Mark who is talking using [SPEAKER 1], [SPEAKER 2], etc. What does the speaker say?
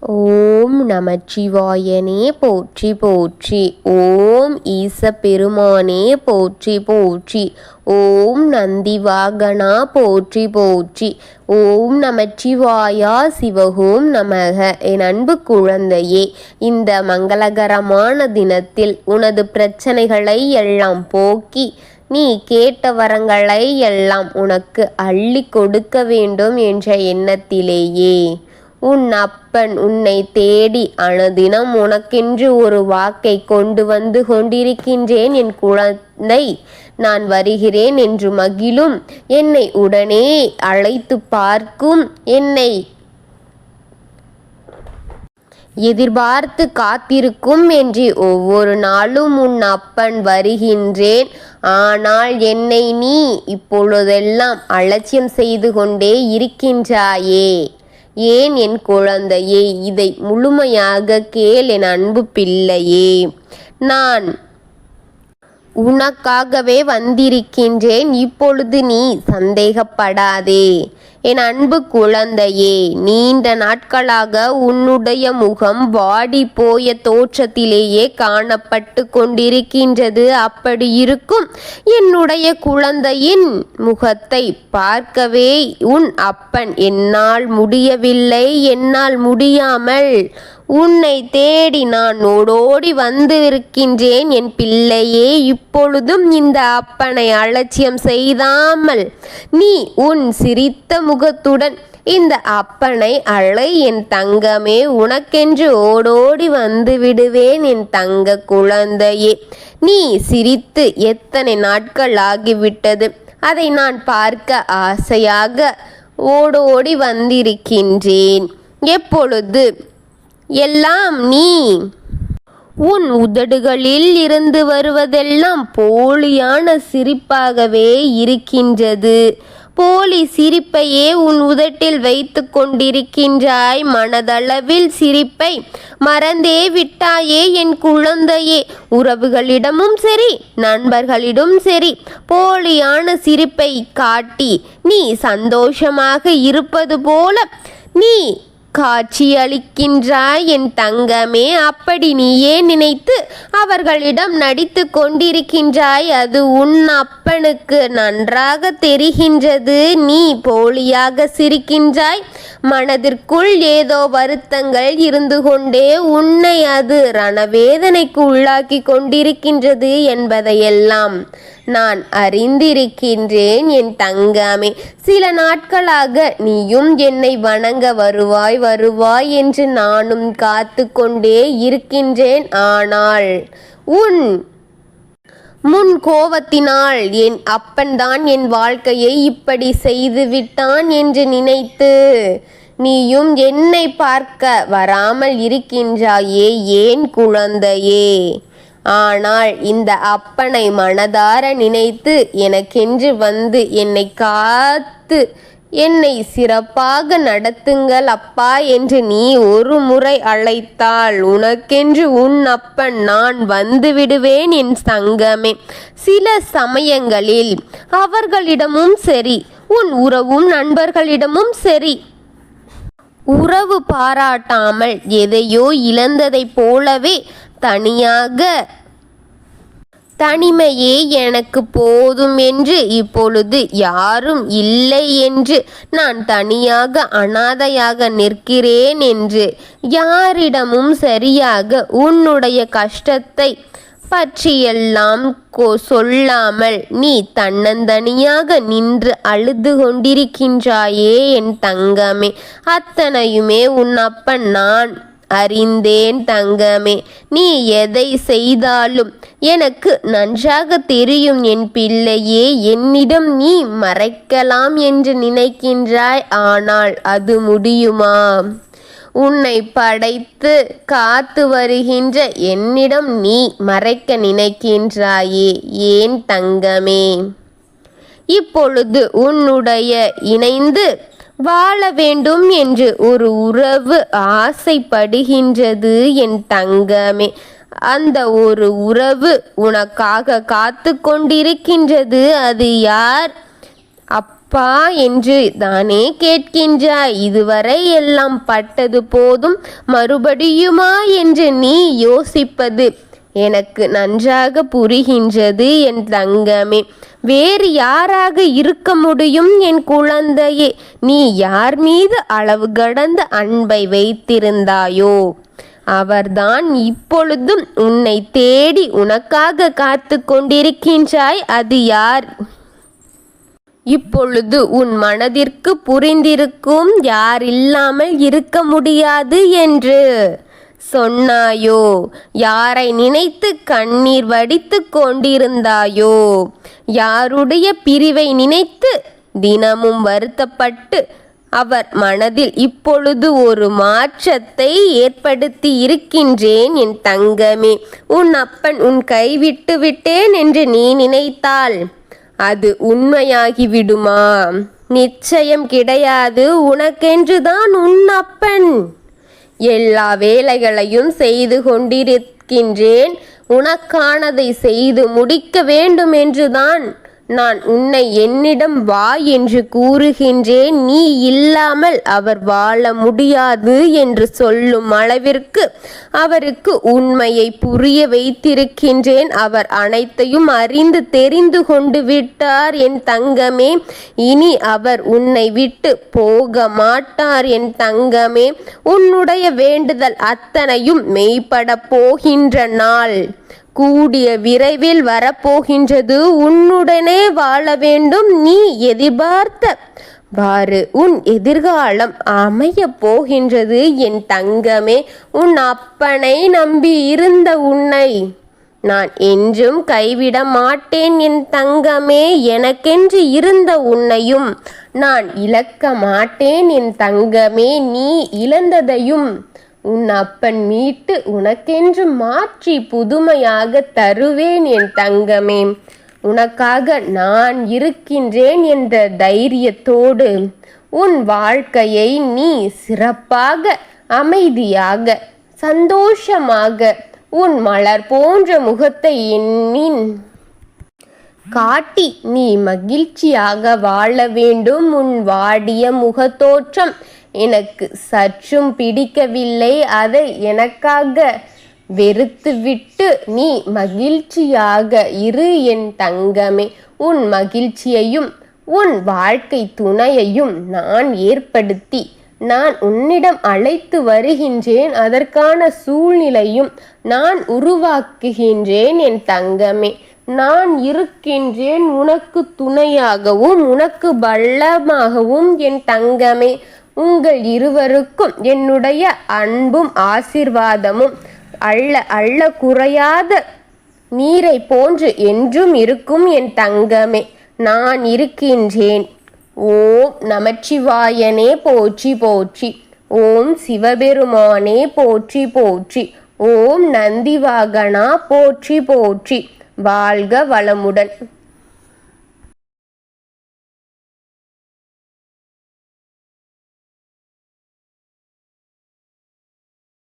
[SPEAKER 1] ஓம் நமச்சிவாயனே போற்றி போற்றி. ஓம் ஈச பெருமானே போற்றி போற்றி. ஓம் நந்திவாகனா போற்றி போற்றி. ஓம் நமச்சிவாயா சிவகோம் நமக. என் அன்பு குழந்தையே இந்த மங்களகரமான தினத்தில் உனது பிரச்சனைகளை எல்லாம் போக்கி நீ கேட்ட வரங்களை எல்லாம் உனக்கு அள்ளி கொடுக்க வேண்டும் என்ற எண்ணத்திலேயே. உன் அப்பன் உன்னை தேடி அனுதினம் உனக்கென்று ஒரு வாக்கை கொண்டு வந்து கொண்டிருக்கின்றேன். என் குழந்தை நான் வருகிறேன் என்று மகிழும். என்னை உடனே அழைத்து பார்க்கும். என்னை எதிர்பார்த்து காத்திருக்கும் என்று ஒவ்வொரு நாளும் உன் அப்பன் வருகின்றேன். ஆனால் என்னை நீ இப்பொழுதெல்லாம் அலட்சியம் செய்து கொண்டே இருக்கின்றாயே. ஏன் என் குழந்தையே இதை முழுமையாக கேள் என் அன்பு பிள்ளையே. நான் உனக்காகவே வந்திருக்கின்றேன் இப்பொழுது நீ சந்தேகப்படாதே. என் அன்பு குழந்தையே நீண்ட நாட்களாக உன்னுடைய முகம் வாடி போய தோற்றத்திலேயே காணப்பட்டு கொண்டிருக்கின்றது. அப்படி இருக்கும் என்னுடைய குழந்தையின் முகத்தை பார்க்கவே உன் அப்பன் என்னால் முடியவில்லை என்னால் முடியாமல் உன்னை தேடி நான் ஓடோடி வந்து இருக்கின்றேன் என் பிள்ளையே இப்பொழுதும் இந்த அப்பனை அலட்சியம் செய்தாமல் நீ உன் சிரித்த முகத்துடன் இந்த அப்பனை அழை என் தங்கமே உனக்கென்று ஓடோடி வந்து விடுவேன் என் தங்க குழந்தையே. நீ சிரித்து எத்தனை நாட்கள் ஆகிவிட்டது? அதை நான் பார்க்க ஆசையாக ஓடோடி வந்திருக்கின்றேன். எப்பொழுது? எல்லாம் நீ. உன் உதடுகளில் இருந்து வருவதெல்லாம் போலியான சிரிப்பாகவே இருக்கின்றது. போலி சிரிப்பையே உன் உதட்டில் வைத்து கொண்டிருக்கின்றாய். மனதளவில் சிரிப்பை மறந்தே விட்டாயே என் குழந்தையே. உறவுகளிடமும் சரி நண்பர்களிடம் சரி போலியான சிரிப்பை காட்டி நீ சந்தோஷமாக இருப்பது போல நீ காட்சியளிக்கின்றாய் என் தங்கமே. அப்படி நீயே நினைத்து அவர்களிடம் நடித்து கொண்டிருக்கின்றாய். அது உன் அப்பனுக்கு நன்றாக தெரிகின்றது. நீ போலியாக சிரிக்கின்றாய். மனதிற்குள் ஏதோ வருத்தங்கள் இருந்து கொண்டே உன்னை அது ரணவேதனைக்கு உள்ளாக்கி கொண்டிருக்கின்றது என்பதையெல்லாம் நான் அறிந்திருக்கின்றேன் என் தங்கமே. சில நாட்களாக நீயும் என்னை வணங்க வருவாய் வருவாய் என்று நானும் காத்து கொண்டே இருக்கின்றேன். ஆனால் உன் முன் கோவத்தினால் என் அப்பன்தான் என் வாழ்க்கையை இப்படி செய்து விட்டான் என்று நினைத்து நீயும் என்னை பார்க்க வராமல் இருக்கின்றாயே ஏன் குழந்தையே? ஆனால் இந்த அப்பனை மனதார நினைத்து எனக்கென்று வந்து என்னை காத்து என்னை சிறப்பாக நடத்துங்கள் அப்பா என்று நீ ஒரு முறை அழைத்தால் உனக்கென்று உன் அப்பன் நான் வந்து விடுவேன் என் சங்கமே. சில சமயங்களில் அவர்களிடமும் சரி உன் உறவும் நண்பர்களிடமும் சரி உறவு பாராட்டாமல் எதையோ இழந்ததைப் போலவே தனியாக. தனிமையே எனக்கு போதும் என்று இப்பொழுது யாரும் இல்லை என்று நான் தனியாக அனாதையாக நிற்கிறேன் என்று யாரிடமும் சரியாக உன்னுடைய கஷ்டத்தை பற்றியெல்லாம் சொல்லாமல் நீ தன்னந்தனியாக நின்று அழுது கொண்டிருக்கின்றாயே என் தங்கமே. அத்தனையுமே உன் அப்பன் நான் அறிந்தேன் தங்கமே. நீ எதை செய்தாலும் எனக்கு நன்றாக தெரியும் என் பிள்ளையே. என்னிடம் நீ மறைக்கலாம் என்று நினைக்கின்றாய். ஆனால் அது முடியுமா? உன்னை படைத்து காத்து வருகின்ற என்னிடம் நீ மறைக்க நினைக்கின்றாயே ஏன் தங்கமே? இப்பொழுது உன்னுடைய இணைந்து வாழ வேண்டும் என்று ஒரு உறவு ஆசைப்படுகின்றது என் தங்கமே. அந்த ஒரு உறவு உனக்காக காத்து கொண்டிருக்கின்றது அது யார்? அப்பா என்று தானே கேட்கின்றாய். இதுவரை எல்லாம் பட்டது போதும் மறுபடியுமா என்று நீ யோசிப்பது. எனக்கு நன்றாக புரிகின்றது என் தங்கமே. வேறு யாராக இருக்க முடியும் என் குழந்தையே? நீ யார் மீது அளவு கடந்த அன்பை வைத்திருந்தாயோ? அவர்தான் இப்பொழுதும் உன்னை தேடி உனக்காக காத்து கொண்டிருக்கின்றாய். அது யார்? இப்பொழுது உன் மனதிற்கு புரிந்திருக்கும் யார் இல்லாமல் இருக்க முடியாது என்று. சொன்னாயோ யாரை நினைத்து கண்ணீர் வடித்து கொண்டிருந்தாயோ யாருடைய பிரிவை நினைத்து தினமும் வருத்தப்பட்டு அவர் மனதில் இப்பொழுது ஒரு மாற்றத்தை ஏற்படுத்தி இருக்கின்றேன் என் தங்கமே. உன் அப்பன் உன் கைவிட்டு விட்டேன் என்று நீ நினைத்தாள் அது உண்மையாகிவிடுமா? நிச்சயம் கிடையாது. உனக்கென்றுதான் உன் அப்பன் எல்லா வேலைகளையும் செய்து கொண்டிருக்கின்றேன். உனக்கானதை செய்து முடிக்க வேண்டும் என்றுதான். நான் உன்னை என்னிடம் வா என்று கூறுகின்றேன். நீ இல்லாமல் அவர் வாழ முடியாது என்று சொல்லும் அளவிற்கு அவருக்கு உண்மையை புரிய வைத்திருக்கின்றேன். அவர் அனைத்தையும் அறிந்து தெரிந்து கொண்டு விட்டார் என் தங்கமே. இனி அவர் உன்னை விட்டு போக மாட்டார் என் தங்கமே. உன்னுடைய வேண்டுதல் அத்தனையும் மெய்ப்பட போகின்ற நாள். கூடிய விரைவில் வரப்போகின்றது. உன்னுடனே வாழ வேண்டும். நீ எதிர்பார்த்த வாறு உன் எதிர்காலம் அமைய போகின்றது. என் தங்கமே உன் அப்பனை நம்பி இருந்த உன்னை நான் என்றும் கைவிட மாட்டேன். என் தங்கமே எனக்கென்று இருந்த உன்னையும் நான் இழக்க மாட்டேன். என் தங்கமே நீ இழந்ததையும் உன் அப்பன் மீட்டு உனக்கென்று மாற்றி புதுமையாக தருவேன் என் தங்கமே. உனக்காக நான் இருக்கின்றேன் என்ற தைரியத்தோடு உன் வாழ்க்கையை நீ சிறப்பாக அமைதியாக சந்தோஷமாக உன் மலர் போன்ற முகத்தை எண்ணின். காட்டி நீ மகிழ்ச்சியாக வாழ வேண்டும் உன் வாடிய முகத்தோற்றம் எனக்கு சற்றும் பிடிக்கவில்லை. அதை எனக்காக வெறுத்துவிட்டு நீ மகிழ்ச்சியாக இரு என் தங்கமே. உன் மகிழ்ச்சியையும் உன் வாழ்க்கை துணையையும் நான் ஏற்படுத்தி நான் உன்னிடம் அழைத்து வருகின்றேன். அதற்கான சூழ்நிலையும் நான் உருவாக்குகின்றேன் என் தங்கமே. நான் இருக்கின்றேன் உனக்கு துணையாகவும் உனக்கு பள்ளமாகவும் என் தங்கமே. உங்கள் இருவருக்கும் என்னுடைய அன்பும் ஆசிர்வாதமும் அள்ள அள்ள குறையாத நீரை போன்று என்றும் இருக்கும் என் தங்கமே நான் இருக்கின்றேன். ஓம் நமச்சிவாயனே போற்றி போற்றி. ஓம் சிவபெருமானே போற்றி போற்றி. ஓம் நந்திவாகனா போற்றி போற்றி. வாழ்க வளமுடன்.